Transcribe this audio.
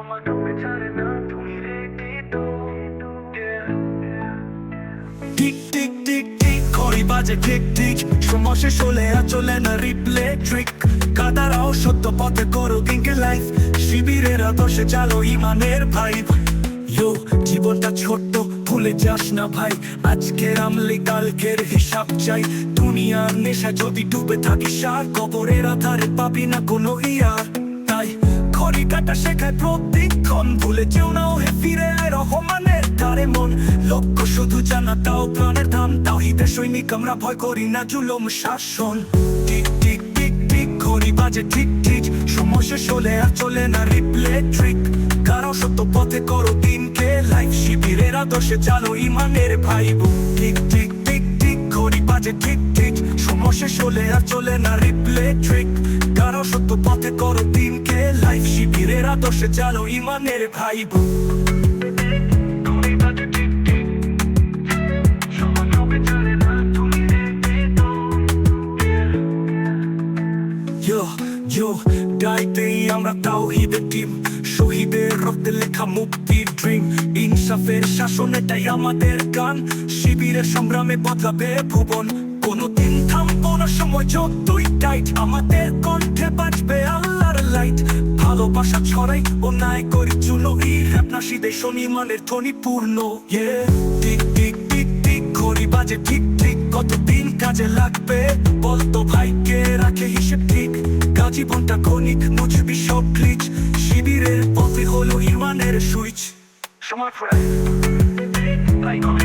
정말 눈빛 차례는 동일이 뛰도 틱틱틱틱 বাজে ঠিক ঠিক সময় শেষ হলে আর চলে না রিপ্লে ট্রিক কাদারাও সত্য পথে করো কিংকে লাইফ শিবিরের আদর্শে চালো ইমানের ভাইব ইয়ো, জীবনটা ছোট্ট, ভুলে যাস না ভাই। আজকের আমলে কালকের হিসাব চাই। দুনিয়ার নেশা যদি ডুবে থাকি আর কবরের আধারে পাবি না কোনো ইয়ার। কাটা শেখায় প্রতিক্ষণ। ভুলে যেও না হে ফিরে আয় রহমানের ধারে মন। লক্ষ্য শুধু জানা, তাও প্রাণের দাম তাও সৈনিক, আমরা ভয় করি না জুলম শাসন। টিক টিক টিক টিক, ঘড়ি বাজে, ঠিক ঠিক। সময় শেষ হলে আর চলে না রিপ্লে ট্রিক। কারও সত্য পথে করো দিনকে। লাইফ শিবিরের আদর্শে চালো ইমানের ভাই বোন ঠিক ঠিক ঠিক ঠিক ঘড়ি বাজে, ঠিক ঠিক। সময় শেষ হলে আর চলে না রিপ্লে ট্রিক। সত্য পথে করো দিনকে। লাইফ শিবিরের আদর্শে চালো ইমানের ভাই গাইতেই আমরা তাওহিদের টিম শহীদের রক্তে লেখা মুক্তির ড্রিম ইনসাফের শাসন এটাই আমাদের গান। শিবিরের সংগ্রামে বদলাবে ভুবন। কোনদিন থামবো না, সময় যতই টাইট আমাদের আল্লাহর লাইট ভালোবাসা ছড়াই করি চুলো ই র্যাপনাশিদে শনি মানের ধ্বনি পূর্ণ। টিক টিক টিক টিক ঘড়ি বাজে ঠিক ঠিক কতদিন কাজে লাগবে? বলতো ভাইকে রাখে হিসেব ঠিক। জীবনটা ক্ষণিক মুছবি সব ক্লিচ শিবিরের পথে হলো ইমানের সুইচ। সময় কবে